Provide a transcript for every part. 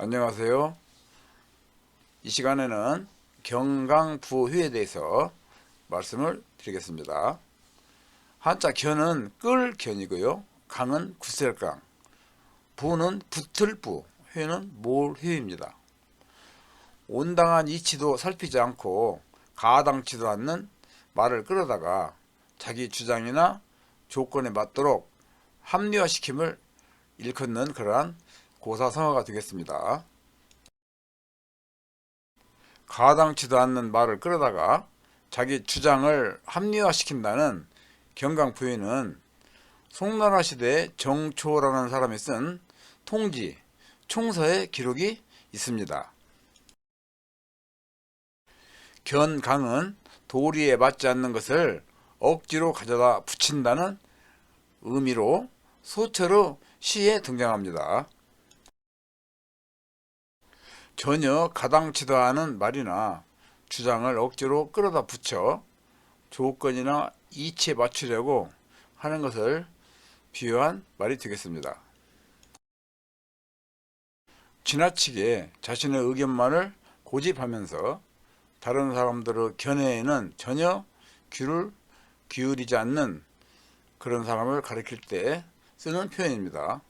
안녕하세요. 이 시간에는 경강부휘에 대해서 말씀을 드리겠습니다. 한자 견은 끌 견이고요. 강은 구셀강, 부는 붙을 부, 회는 몰 회입니다. 온당한 이치도 살피지 않고 가당치도 않는 말을 끌어다가 자기 주장이나 조건에 맞도록 합리화시킴을 일컫는 그러한 고사성어가 되겠습니다. 가당치도 않는 말을 끌어다가 자기 주장을 합리화시킨다는 경강부에는 송나라 시대 정초라는 사람이 쓴 통지, 총서의 기록이 있습니다. 견강은 도리에 맞지 않는 것을 억지로 가져다 붙인다는 의미로 소처로 시에 등장합니다. 전혀 가당치도 않은 말이나 주장을 억지로 끌어다 붙여 조건이나 이치에 맞추려고 하는 것을 비유한 말이 되겠습니다. 지나치게 자신의 의견만을 고집하면서 다른 사람들의 견해에는 전혀 귀를 기울이지 않는 그런 사람을 가리킬 때 쓰는 표현입니다.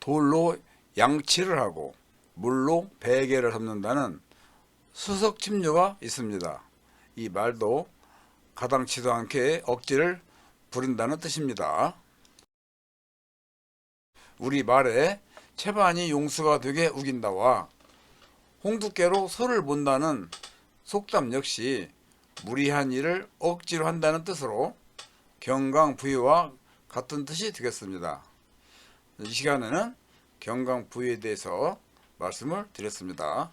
돌로 양치를 하고 물로 베개를 덮는다는 수석 침류가 있습니다. 이 말도 가당치도 않게 억지를 부린다는 뜻입니다. 우리 말에 채반이 용수가 되게 우긴다와 홍두깨로 소를 본다는 속담 역시 무리한 일을 억지로 한다는 뜻으로 경강부위와 같은 뜻이 되겠습니다. 이 시간에는 경강부위에 대해서 말씀을 드렸습니다.